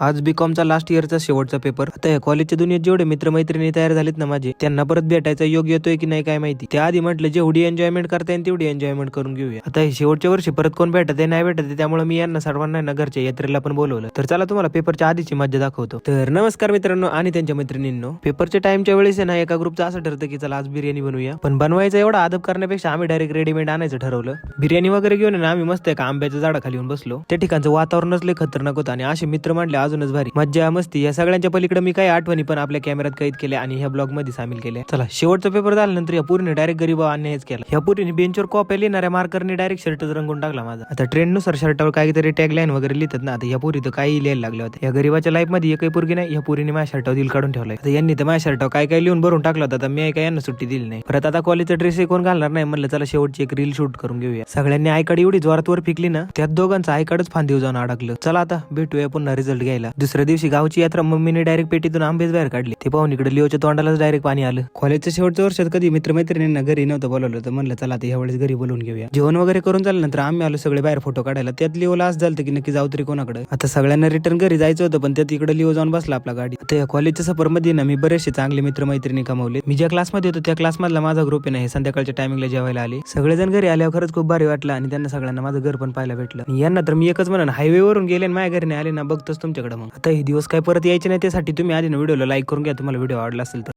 आज बीकॉमचा लास्ट इयरचा शेवटचा पेपर आता या कॉलेजच्या दुनियेत जेवढे मित्रमैत्रिणी तयार झालेत ना माझे त्यांना परत भेटायचा योग येतोय की नाही काय माहिती. त्याआधी म्हटलं जेवढी एन्जॉयमेंट करता येईल तेवढी एन्जॉयमेंट करून घेऊया. आता हे शेवटच्या वर्षी परत कोण भेटत आहे नाही भेटत त्यामुळे मी यांना सर्वांना ना घरच्या यात्रेला पण बोलवलं. तर चला तुम्हाला पेपरच्या आधीची मज्जा दाखवतो. तर नमस्कार मित्रांनो आणि त्यांच्या मैत्रिणींनो. पेपरच्या टाइमच्या वेळेस आहे ना एका ग्रुपचं असं ठरतं की चला आज बिर्याणी बनवूया. पण बनवायचा एवढा आदब करण्यापेक्षा आम्ही डायरेक्ट रेडीमेड आणायचं ठरवलं. बिर्याणी वगैरे घेऊन ना आम्ही मस्त एका आंब्याच्या झाडाखाली येऊन बसलो. त्या ठिकाणचं वातावरणच लय खतरनाक होतं आणि असे मित्र मांडले अजूनच भारी. मज्जा मस्ती या सगळ्यांच्या पलीकडे मी काही आठवणी पण आपल्या कॅमेऱ्यात कैद केल्या आणि ह्या ब्लॉगमध्ये सामील केल्या. चला शेवटचा पेपर झाल्यानंतर या पूर्ण डायरेक्ट गरीब अन्यायच केला. या पुरीने बेंचवर कॉप्या लिहिणाऱ्या मार्करने डायरेक्ट शर्टच रंगून टाकला माझा. आता ट्रेंडनुसार शर्टावर काहीतरी टॅग लाईन वगैरे लिहितात ना आता या पुरी तर काही लिहायला लागल्या होत्या. या गरीबाच्या लाईफमध्ये एकही पुरगी नाही या पुरीने माझ्या शर्टावर दिल काढून ठेवलाय. आता यांनी तर माझ्या शर्टावर काय काय लिहून भरून टाकलं होतं आता मी काय यांना सुट्टी दिली नाही. परत आता कॉलेजचा ड्रेस कोण घालणार नाही म्हणलं चला शेवटची एक रील शूट करून घेऊया. सगळ्यांनी आयकाड एवढी जोरात वर फिकली ना त्यात दोघांचं आयकाडच फांदीव जाऊन अडकलं. चला आता भेटूया पुन्हा रिझल्ट घ्यायला दुसऱ्या दिवशी गावची यात्रा मम्मीने डायरेक्ट पेटीतून आंबेच बाहेर काढले. ते पाहून इकडे लिओच्या तोंडालाच डायरेक्ट पाणी आलं. कॉलेजच्या शेवटच्या वर्षात कधी मित्रमैत्रिणींना घरी नव्हतं बोलवलं तर म्हणलं चला आता यावेळेस घरी बोलवून घेऊया. जेवण वगैरे करून झाल्यानंतर आम्ही आलो सगळे बाहेर फोटो काढायला. त्यात लिओला आज झालं की नक्की जाऊ तरी कोणाकडे. आता सगळ्यांना रिटर्न घरी जायचं होतं पण त्यात इकडे लिओ जाऊन बसला आपला गाडी. आता या कॉलेजच्या सफरमध्ये ना मी बरेचसे चांगले मित्रमैत्रिणी कमावले. मी ज्या क्लासमध्ये होतो त्या क्लासमधला माझा ग्रुप आहे संध्याकाळच्या टायमिंगला जेवायला आले. सगळेजण घरी आल्यावर खरंच खूप भारी वाटलं आणि त्यांना सगळ्यांना माझं घर पण पाहायला भेटलं. यांना तर मी एकच म्हणून हायवे वरून गेले आणि माझ्या घरी नाही आले ना बघतोच तुमच्याकडे मग. आता हे दिवस काय परत यायचे नाही त्यासाठी तुम्ही आधी ना व्हिडिओला लाईक करून घ्या. तुम्हाला व्हिडिओ आवडला असेल तर.